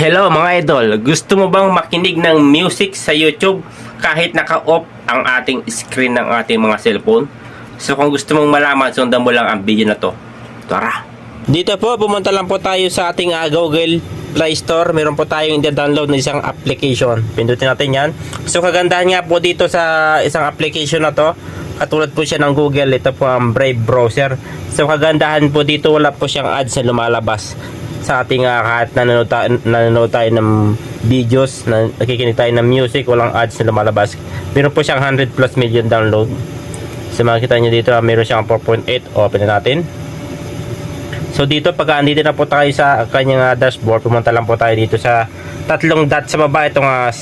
Hello mga idol, gusto mo bang makinig ng music sa YouTube kahit naka-off ang ating screen ng ating mga cellphone? So kung gusto mong malaman, sundan mo lang ang video na to. Tara! Dito po, pumunta lang po tayo sa ating uh, Google Play Store. Meron po tayong i-download na isang application. Pindutin natin yan. So kagandahan nga po dito sa isang application na to, katulad po siya ng Google, ito po ang Brave browser. So kagandahan po dito, wala po siyang ads na lumalabas sa ating uh, kahit nanonood tayo, nanonood tayo ng videos, na, nakikinig tayo ng music, walang ads na lumalabas. Meron po siyang 100 plus million download. So makikita nyo dito, ah, meron siyang 4.8. Open na natin. So dito, pag andito na po tayo sa kanyang uh, dashboard, pumunta lang po tayo dito sa tatlong dot sa baba. Itong uh,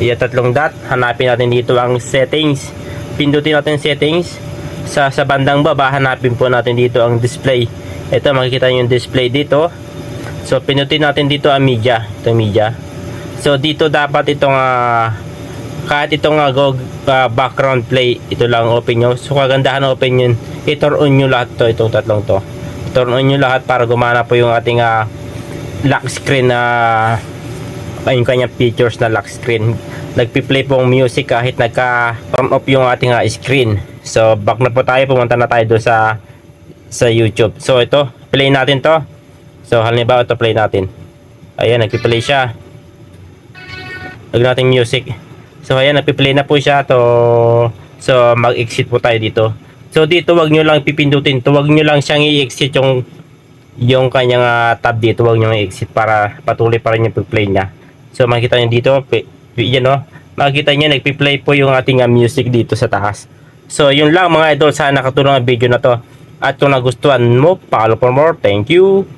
yeah, tatlong dot. Hanapin natin dito ang settings. Pindutin natin settings. Sa, sa bandang baba, hanapin po natin dito ang display. Ito, makikita yung display dito. So, pinutin natin dito ang media. Ito media. So, dito dapat itong uh, kahit itong uh, go, uh, background play, ito lang open nyo. So, kagandahan open yun. I-turn on nyo lahat to, itong tatlong to. I-turn on nyo lahat para gumana po yung ating uh, lock screen na uh, yung kanyang features na lock screen. Nagpi-play po ang music kahit nagka-turn off yung ating uh, screen. So, back na po tayo. Pumunta na tayo doon sa sa YouTube. So, ito. Play natin to. So, halimbawa ito play natin. Ayan, nagpi-play siya. Lagyan natin music. So, ayan, nagpi-play na po siya. To, so, mag-exit po tayo dito. So, dito, wag nyo lang pipindutin. To, wag nyo lang siyang i-exit yung yung kanyang ah, tab dito. Wag nyo i-exit para patuloy pa rin yung play niya. So, makikita nyo dito. Yan, no? Makikita nyo, nagpi-play po yung ating ah, music dito sa taas. So, yun lang mga idol. Sana nakatulong ang video na to. At kung nagustuhan mo, follow for more. Thank you.